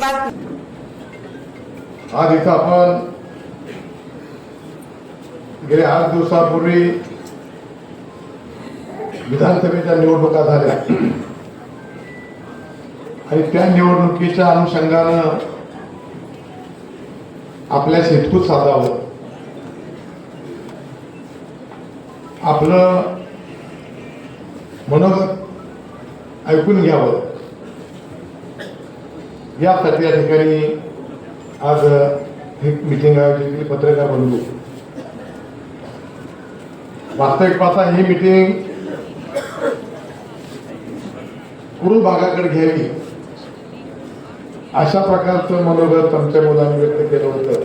बातमी आज इथं आपण गेल्या आठ दिवसापूर्वी विधानसभेच्या निवडणुका झाल्या. आणि त्या निवडणुकीच्या अनुषंगानं आपल्या शेतकूत साधावं. आपलं मनोगत ऐकून घ्यावं. यासाठी या ठिकाणी आज ही मिटिंग आयोजित केली पत्रकार बंधू वास्तविक पाहता ही मिटिंग पूर्व भागाकडे घ्यावी. अशा प्रकारचं मनोगत आमच्या मुलांनी व्यक्त केलं होतं.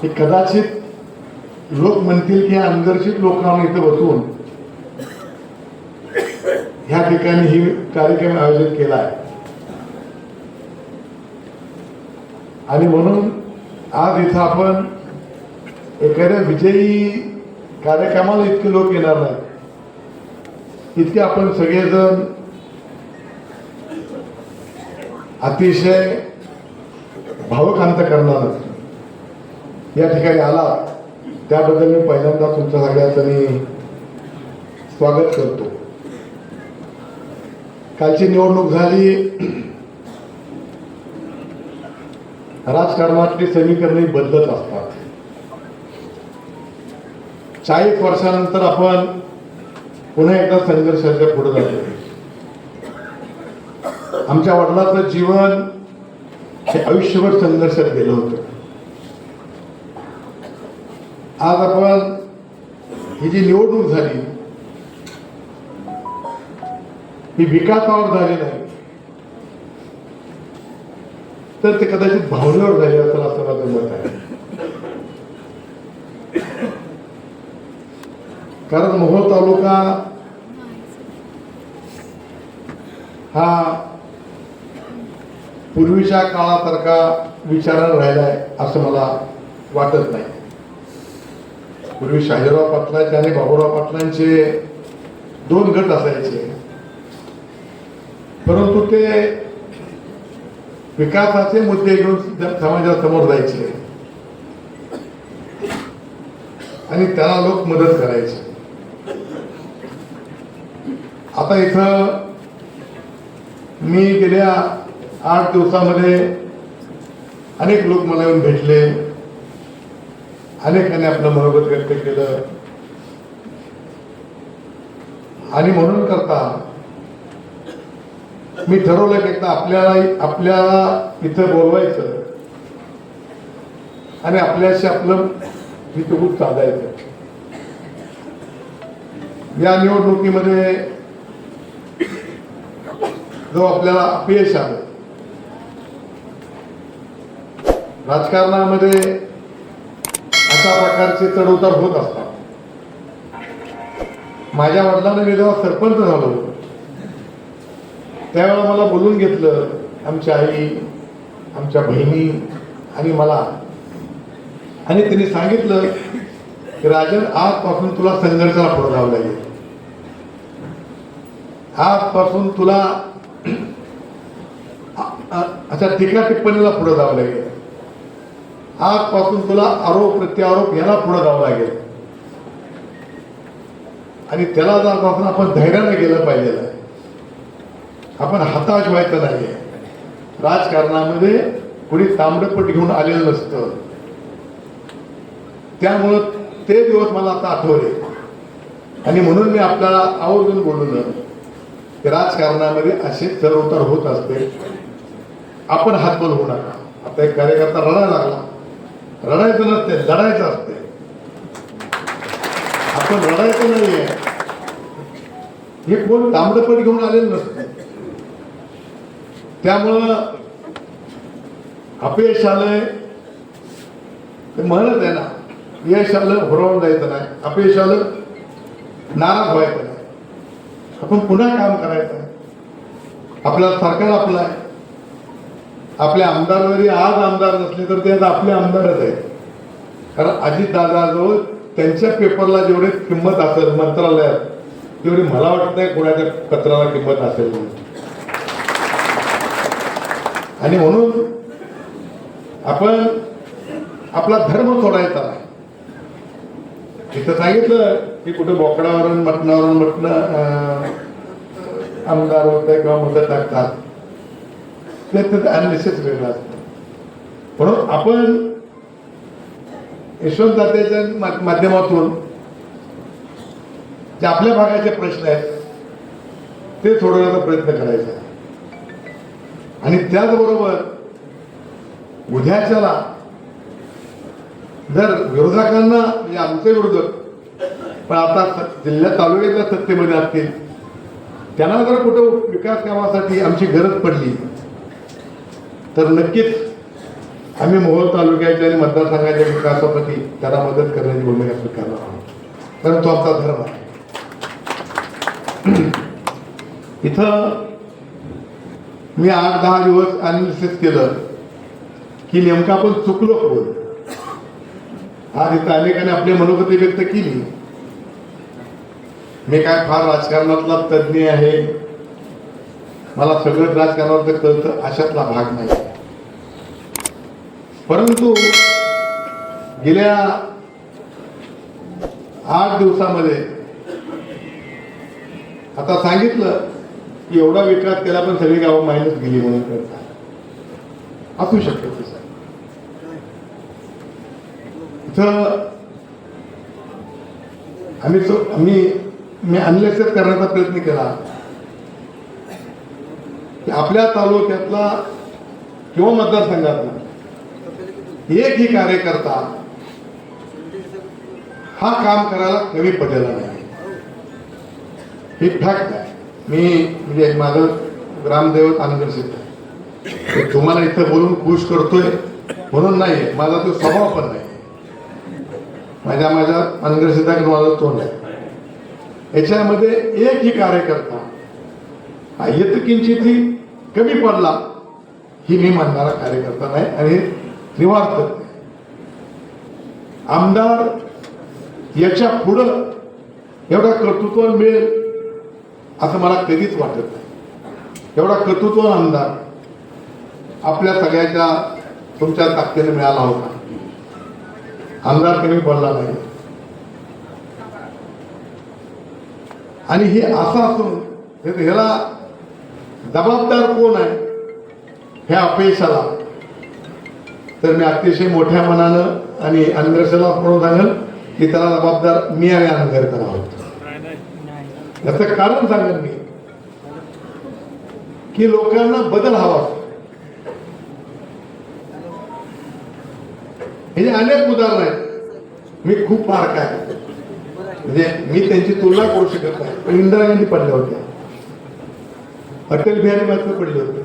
की कदाचित लोक म्हणतील की अंदरशीत लोकांना इथं बसून ह्या ठिकाणी ही कार्यक्रम आयोजित केला आहे. आणि म्हणून आज इथं आपण एखाद्या विजयी कार्यक्रमाला इतके लोक येणार नाहीत. इतके आपण सगळेजण अतिशय भावकांत करणार या ठिकाणी आला त्याबद्दल मी पहिल्यांदा तुमच्या सगळ्याचं मी स्वागत करतो. कालची निवडणूक झाली राजकारणातली समीकरणे बदलत असतात. चाळीस वर्षानंतर आपण पुन्हा एकदा संघर्षाच्या पुढे जातो. आमच्या वडिलाचं जीवन हे आयुष्यभर संघर्षात गेलं होतं. आज आपण ही जी निवडणूक झाली ही विकासावर झाली नाही तर ते कदाचित भावनेवर झाले असेल असं माझं मत आहे. कारण मोहोळ तालुका हा पूर्वीच्या काळासारखा विचारानं राहिलाय असं मला वाटत नाही. पूर्वी शाहीराव पाटलांचे आणि बाबूराव पाटलांचे दोन गट असायचे. परंतु ते विकासाचे मुद्दे घेऊन समाजासमोर जायचे. आणि त्याला लोक मदत करायचे. आता इथं मी गेल्या आठ दिवसामध्ये अनेक लोक मला येऊन भेटले. अनेकांनी आपलं मनोगत व्यक्त केलं. आणि म्हणून करता मी ठरवलं की एकदा आपल्याला आपल्याला इथं बोलवायचं आणि आपल्याशी आपलं हितगुज साधायचं. या निवडणुकीमध्ये जो आपल्याला अपयश आलं राजकारणामध्ये अशा प्रकारचे चढउतार होत असतात. माझ्या वडिलांना मी जेव्हा सरपंच झालो होतो त्यावेळेला मला बोलून घेतलं आमच्या आई आमच्या बहिणी आणि मला. आणि त्यांनी सांगितलं की राजन आजपासून तुला संघर्षाला पुढे जावं लागेल आजपासून तुला अच्छा टीका टिप्पणीला पुढे जावं लागेल. आजपासून तुला आरोप प्रत्यारोप याला पुढे जावं लागेल. आणि त्याला जात आपण धैर्याने गेलं पाहिजे आपण हताश व्हायचं नाही राजकारणामध्ये कुणी तांबडपट घेऊन आलेलं नसतं. त्यामुळं ते दिवस मला आता आठवले. आणि म्हणून मी आपल्याला आवर्जून बोलून राजकारणामध्ये असे चढउतार होत असते. आपण हातबल होऊ नका. आता एक कार्यकर्ता रडायला लागला. रडायचं नसते लढायचं असते. आपण रडायचं नाहीये. हे कोण तांबडपट घेऊन आलेलं नसतं. त्यामुळं अपयश आलंय. ते म्हणत आहे ना यश आलं हुरवून जायचं नाही. अपयश आलं नाराज व्हायचं नाही. आपण पुन्हा काम करायचं आहे. आपल्याला सरकार आपलं आहे. आपले आमदार जरी आज आमदार नसले तर ते आपले आमदारच आहेत. कारण अजितदादाजवळ त्यांच्या पेपरला जेवढी किंमत असेल मंत्रालयात तेवढी मला वाटत नाही कोणाच्या पत्राला किंमत असेल म्हणून. आणि म्हणून आपण आपला धर्म सोडायचा. तिथं इथं सांगितलं की कुठं बोकडावरून मटणावरून मटणं आमदार होतं किंवा मदत टाकतात. ते तिथं अनलिसिस वेगळं असतं. म्हणून आपण यशवंत दात्याच्या माध्यमातून जे आपल्या भागाचे प्रश्न आहेत ते सोडवण्याचा प्रयत्न करायचा. आणि त्याचबरोबर उद्याच्याला जर विरोधकांना म्हणजे आमचे विरोधक पण आता स- जिल्ह्यात तालुक्याच्या सत्तेमध्ये असतील त्यांना जर कुठं विकास कामासाठी आमची गरज पडली तर नक्कीच आम्ही मोहोळ तालुक्याच्या आणि मतदारसंघाच्या विकासासाठी त्यांना मदत करण्याची भूमिका स्वीकारणार आहोत. कारण तो आमचा धर्म आहे. इथं मी आठ दहा दिवस अनालिसिस केलं की नेमकं आपण चुकलो कोण? आज इथं अनेकांनी आपली मनोगती व्यक्त केली. मी काय फार राजकारणातला तज्ज्ञ आहे? मला सगळं राजकारणात कळतं अशातला भाग नाही. परंतु गेल्या आठ दिवसामध्ये आता सांगितलं की एवढा विकास केला पण सगळी गावं मायनस गेली म्हणून करता असू शकत तसं इथं आम्ही तो आम्ही मी अनलेसेस करण्याचा प्रयत्न केला. की आपल्या तालुक्यातला किंवा मतदारसंघातला एकही कार्यकर्ता हा काम करायला कमी पडलेला नाही. ठीक फॅक्ट आहे. मी म्हणजे माझं ग्रामदैवत आनंदसिद्ध आहे. मी तुम्हाला इथं बोलून खुश करतोय म्हणून नाही माझा तो स्वभाव पण नाही. माझ्या माझ्या अनग्रसिद्धाकडे माझा तोंड आहे. याच्यामध्ये एकही कार्यकर्ता हा येत किंचितही कमी पडला ही मी मानणारा कार्यकर्ता नाही आणि निवार्थ आमदार याच्या पुढं एवढा कर्तृत्व मिळेल असं मला कधीच वाटत नाही. एवढा कर्तृत्व आमदार आपल्या सगळ्याच्या तुमच्या ताकदीने मिळाला होता. आमदार कमी पडला नाही. आणि हे असं असून हे- ह्याला जबाबदार कोण आहे? ह्या अपयशाला. तर मी अतिशय मोठ्या मनानं आणि अनगरशाला म्हणून सांगेल की त्याला जबाबदार मी आणि अनगरकर आहोत. याचं कारण सांगेन मी. की लोकांना बदल हवा. हे अनेक उदाहरण आहेत. मी खूप फार काय म्हणजे मी त्यांची तुलना करू शकत नाही. पण इंदिरा गांधी पडल्या होत्या. अटल बिहारी वाजपेयी पडले होते.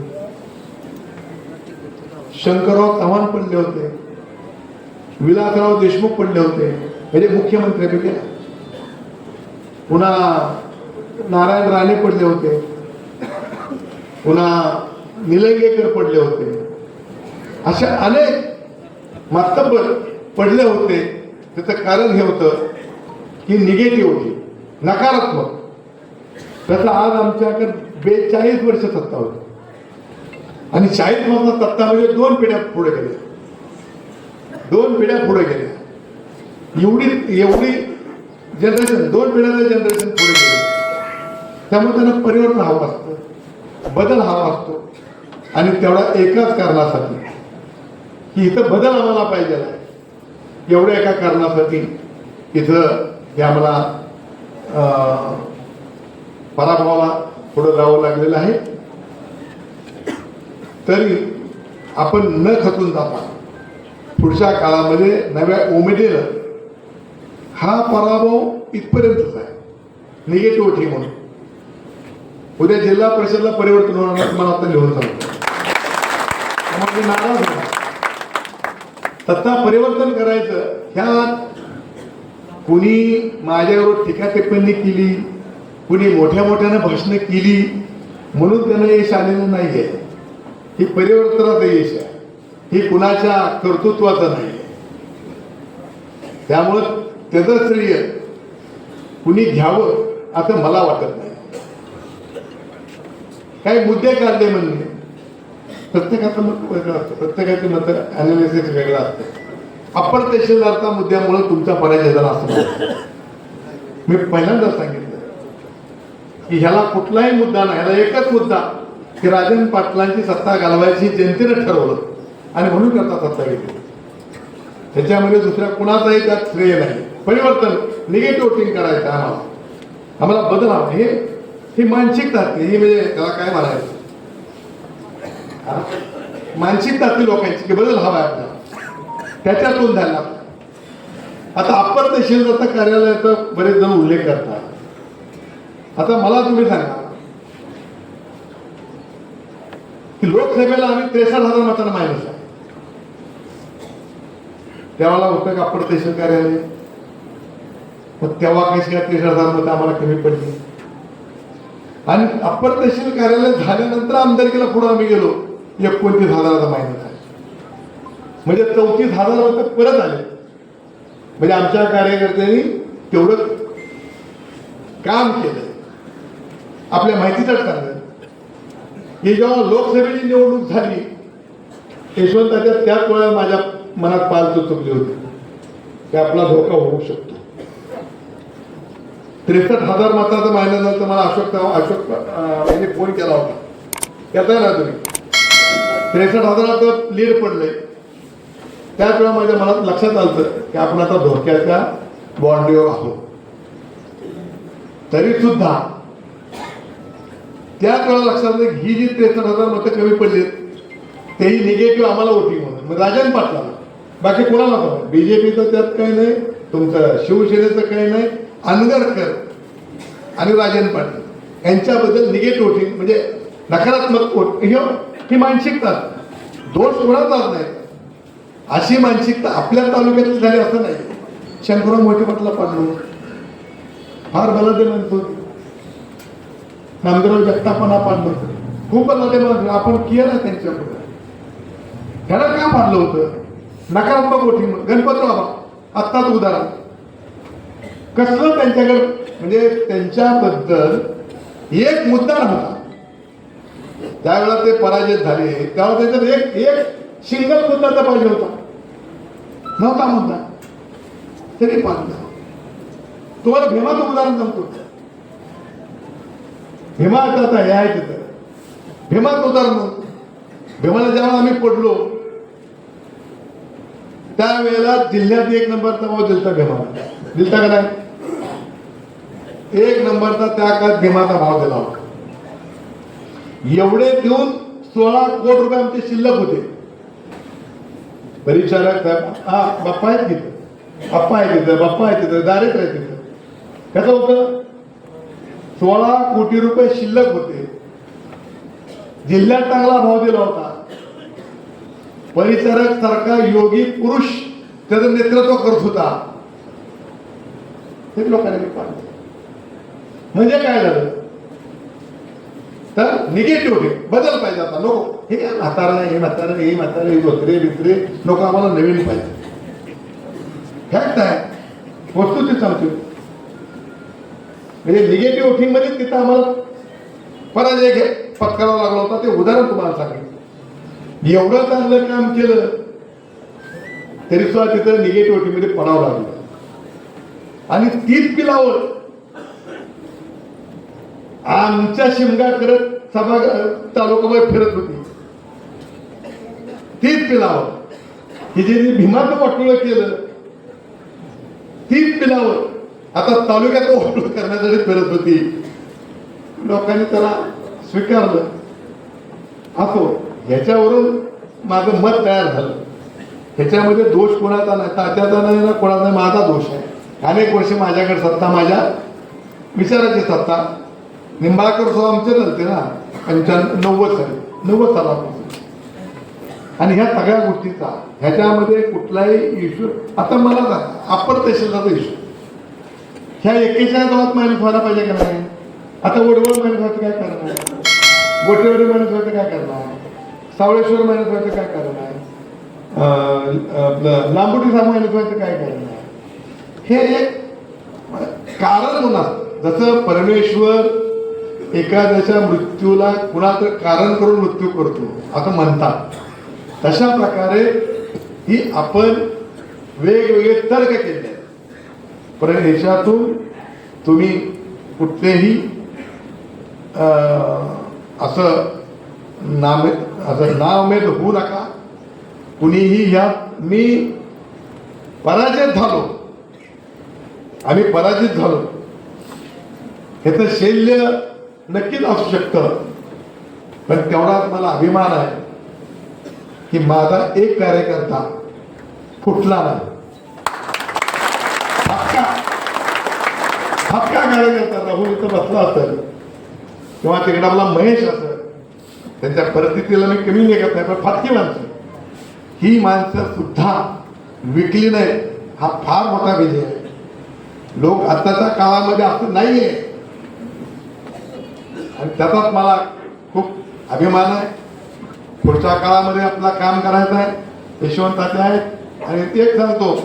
शंकरराव चव्हाण पडले होते. विलासराव देशमुख पडले होते. म्हणजे मुख्यमंत्र्यापैकी पुन्हा नारायण राणे पडले होते. पुन्हा निलंगेकर पडले होते. अशा अनेक मातब्बर पडले होते. त्याचं कारण हे होतं की निगेटिव्ह होती नकारात्मक. त्याचा आज आमच्याकडे बेचाळीस वर्ष सत्ता होती. आणि चाळीस मधला सत्ता म्हणजे दोन पिढ्या पुढे गेल्या. दोन पिढ्या पुढे गेल्या. एवढी एवढी जनरेशन दोन पिढ्याचं जनरेशन पुढे गेलं. त्यामुळे त्यांना परिवर्तन हवं असतं. बदल हवा असतो. आणि तेवढा एकाच कारणासाठी. की इथं बदल आम्हाला पाहिजे एवढ्या एका कारणासाठी इथं हे आम्हाला अं, पराभवाला पुढं जावं लागलेलं आहे. तरी आपण न खचून जाता पुढच्या काळामध्ये नव्या उमेदीनं हा पराभव इथपर्यंतच आहे. निगेटिव्ह टी म्हणून. उद्या जिल्हा परिषदला परिवर्तन होणार नाही, आता लिहून सांगतो. नाराज सत्ता परिवर्तन करायचं ह्या कुणी माझ्यावर टीका टिप्पणी केली कुणी मोठ्या मोठ्यानं भाषणं केली म्हणून त्यांना यश आलेलं नाही आहे ही परिवर्तनाचं यश आहे. ही कुणाच्या कर्तृत्वाचं नाही त्यामुळं त्याचं श्रेय कुणी घ्यावं असं मला वाटत नाही. काही मुद्दे काढले म्हणले प्रत्येकाचं मत वेगळं असतं. प्रत्येकाचे मत अनालिसिस वेगळं असतं. अप्पर तहसीलदारचा मुद्द्यामुळे तुमचा पराजय झाला असं मी पहिल्यांदा सांगितलं. की ह्याला कुठलाही मुद्दा नाही. ह्याला एकच मुद्दा की राजन पाटलांची सत्ता घालवायची जनतेनं ठरवलं. आणि म्हणून करता सत्ता घेतली. त्याच्यामध्ये दुसऱ्या कुणाचाही त्यात श्रेय नाही. परिवर्तन निगेटिव्ह वोटिंग करायचं आम्हाला. आम्हाला बदल हे ही मानसिकता असते ही म्हणजे त्याला काय म्हणायचं? मानसिक मानसिकता लोकांची की बदल हवा आहे त्याच्यातून झाला आता अप्पर तहसीलदारचा कार्यालयाचा बरेच जण उल्लेख करतात. आता मला तुम्ही सांगा. की लोकसभेला आम्ही त्रेसष्ट हजार मतांना मायनस आहे. तेव्हाला होतं का अप्पर तहसील कार्यालय? मग तेव्हा कशी काय त्रेसष्ट हजार मतं आम्हाला कमी पडली? आणि अप्पर तहसील कार्यालय झाल्यानंतर आमदारकीला पुढे आम्ही गेलो. एकोणतीस हजाराचा माहिती आहे म्हणजे चौतीस हजार मतं परत आले. म्हणजे आमच्या कार्यकर्त्यांनी तेवढं काम केलं. आपल्या माहितीचं सांगत की जेव्हा लोकसभेची निवडणूक झाली यशवंताच्या त्याच वेळा माझ्या मनात पाल चुकली होती. की आपला धोका होऊ शकतो. त्रेसष्ट हजार मताचं मायनस झालं तर मला अशोक अशोक यांनी फोन केला होता. येताय ना तुम्ही? त्रेसष्ट हजाराचं लीड पडले त्याच वेळा माझ्या मनात लक्षात आलं की आपण आता धोक्याच्या बॉन्डीवर आहोत. तरी सुद्धा त्याच वेळा लक्षात आलं ही जी त्रेसष्ट हजार मतं कमी पडली तेही निगेटिव्ह आम्हाला वोटिंग म्हणून. मग राजन पाटला बाकी कोणाला पण बीजेपीचं त्यात काही नाही तुमचं शिवसेनेचं काही नाही अनगरकर आणि राजन पाटील. यांच्याबद्दल निगेटिव्ह होती. म्हणजे नकारात्मक वोट हे हो, ही मानसिकता. दोष कोणाचाच नाही. अशी मानसिकता आपल्या तालुक्यात झाली असं नाही. शंकरराव मोठे पाटला पाडलो फार बलादे म्हणतो नामदेवराव जगतापणा पाडलं खूप बलादे म्हणतो आपण केलं ना पुढे ह्याला का पाडलं होतं? नकारात्मक गोष्टी गणपतराव बाबा. आत्ताच उदाहरण. कसलं त्यांच्याकडे म्हणजे त्यांच्याबद्दल एक मुद्दा नव्हता त्यावेळेला ते पराजित झाले. त्यावेळेला त्यांच्यात एक एक सिंगल मुद्दा तर पाहिजे होता. नव्हता मुद्दा. तरी पाहिजे तुम्हाला भीमाचं उदाहरण सांगतो. भीमा आता हे आहे तिथं. भीमाचं उदाहरण सांगतो भीमाला जेव्हा आम्ही पडलो त्यावेळेला जिल्ह्यात एक नंबरचा भाव दिलता भीमाला. दिलता का नाही? एक नंबरचा त्या काळात भीमाचा भाव दिला होता. एवढे देऊन सोळा कोटी रुपये आमचे शिल्लक होते. परिचारक साहेब हा बाप्पा आहेत तिथं. बाप्पा आहे तिथं बाप्पा आहे तिथं डायरेक्ट आहे तिथं. कसं होतं सोळा कोटी रुपये शिल्लक होते. जिल्ह्यात चांगला भाव दिला होता. परिचारक सारखा योगी पुरुष त्याचं नेतृत्व करत होता. हे लोकांनी पाहिलं. म्हणजे काय झालं? तर निगेटिव्ह बदल पाहिजे आता. नको. हे म्हातारा हे म्हातारा हे म्हातारा हे धोत्रे बित्रे नको आम्हाला नवीन पाहिजे. फॅक्ट आहे. वस्तूची सांगतो म्हणजे निगेटिव्ह वोटिंगमध्ये तिथं आम्हाला पराजय घे पत्करावा लागला होता. ते उदाहरण तुम्हाला सांगितलं एवढं चांगलं काम केलं तरी सुद्धा तिथं निगेटिव्हमध्ये पडावं लागलं. आणि तीच पिलावर आमच्या शिमगा करत सभा तालुकामध्ये फिरत होती. तीच पिलावर ही जे भीमाचं केलं तीच पिलावर आता तालुक्यात वाटोळ करण्यासाठी फिरत होती. लोकांनी त्याला स्वीकारलं. असो ह्याच्यावरून माझं मत तयार झालं. ह्याच्यामध्ये दोष कोणाचा नाही तात्याचा नाही ना कोणाचा नाही माझा दोष आहे. अनेक वर्ष माझ्याकडे सत्ता माझ्या विचाराची सत्ता. निंबाळकर सुद्धा आमचे चालते ना. पंच्याण्णव नव्वद साली. नव्वद सालापासून आणि ह्या सगळ्या गोष्टीचा ह्याच्यामध्ये कुठलाही इश्यू आता मला सांगा अप्पर तहसीलदारचा इश्यू ह्या एकेचाळीस गावात माणूस व्हायला पाहिजे का नाही? आता वडवळ मायनस व्हायचं काय कारण आहे गोटेवाडी मायनस व्हायचं काय कारण आहे सावळेश्वर मायनस व्हायचं काय कारण आहे आपलं लांबोटी साम व्हायचं काय कारण आहे हे एक कारण होणार. जसं परमेश्वर एखाद्याच्या मृत्यूला कुणाचं कारण करून मृत्यू करतो असं म्हणतात. तशा प्रकारे ही आपण वेगवेगळे तर्क केले. आहेत. पण याच्यातून तुम्ही कुठलेही अं, असं नामे असं नाउमेद होऊ नका. कुणीही ह्यात मी पराजित झालो. आम्ही पराजित झालो. ह्याचं शैल्य नक्कीच असू शकतं. पण तेवढाच मला अभिमान आहे की माझा एक कार्यकर्ता फुटला नाही. हक्का. हक्का कार्यकर्ता राहुल इथं बसला असेल किंवा तिकडे आपला महेश असेल त्यांच्या परिस्थितीला मी कमी लेखत नाही पण फाटकी माणसं. ही माणसं सुद्धा विकली नाही हा फार मोठा विजय आहे. लोक आताच्या काळामध्ये असं नाहीये. आहे त्याचाच मला खूप अभिमान आहे. पुढच्या काळामध्ये आपला काम करायचं आहे. यशवंताचे आहेत. आणि तेच सांगतो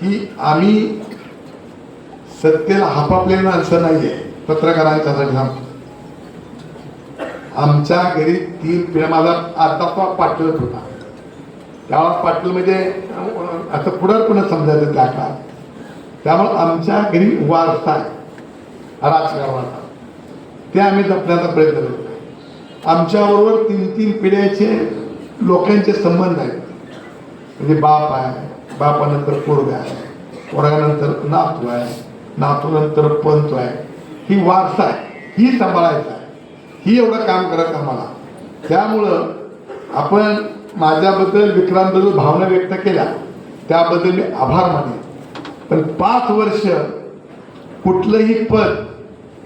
की आम्ही सत्तेला हापापलेलं माणसं नाहीये पत्रकारांच्या सांगतो. आमच्या घरी तीन पिढ्या माझा आता पाटलच होता. त्यावेळेस पाटील म्हणजे असं असं पुढारपणे समजायचं त्या काळात. त्यामुळे आमच्या घरी वारसा आहे. राजकारणाचा. ते आम्ही जपण्याचा प्रयत्न करतो. आमच्याबरोबर तीन तीन पिढ्याचे लोकांचे संबंध आहेत. म्हणजे बाप आहे बापानंतर पोरगा आहे पोरगानंतर नातू आहे नातूनंतर पंच आहे. ही वारसा आहे ही सांभाळायचं आहे. ही एवढं काम करत आम्हाला. त्यामुळं आपण माझ्याबद्दल विक्रांतबद्दल भावना व्यक्त केल्या त्याबद्दल मी आभार मानेन. पण पाच वर्ष कुठलंही पद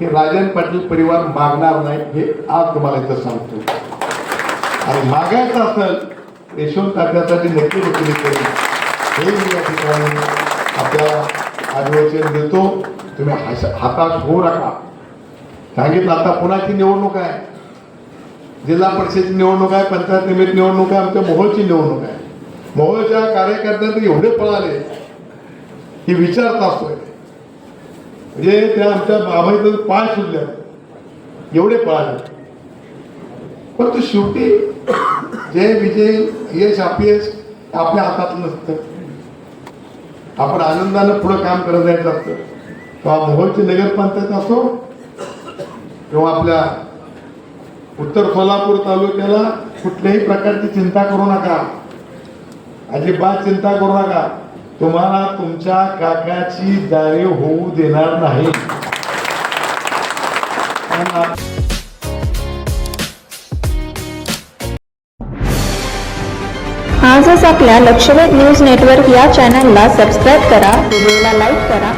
हे राजन पाटील परिवार मागणार नाही हे आज तुम्हाला इथं सांगतो. आणि मागायचं असेल यशवंत तात्यासाठी नक्की वकिली करेल हे मी या ठिकाणी आपल्याला आश्वासन देतो. तुम्ही हाताश हातात होऊ नका. सांगितलं आता पुण्याची निवडणूक आहे. जिल्हा परिषदेची निवडणूक आहे पंचायत निमित्त निवडणूक आहे आमच्या मोहोळची निवडणूक आहे. मोहोळच्या कार्यकर्त्यांना एवढे पळाले की विचारत असतोय म्हणजे त्या आमच्या बाबाईचं पाय सुटल्या एवढे पण परंतु शेवटी जय विजय यश अपयश आपल्या हातात नसतं. आपण आनंदानं पुढं काम करत जायचं असतं. किंवा मोहोळची नगरपंचायत असो किंवा आपल्या उत्तर सोलापूर तालुक्याला कुठल्याही प्रकारची चिंता करू नका. अजिबात चिंता करू नका. तुम्हाला तुमच्या काकाची जाणीव होऊ देणार नाही. आजच आपल्या लक्षवेध न्यूज नेटवर्क या चॅनलला सबस्क्राईब करा व्हिडिओला लाईक करा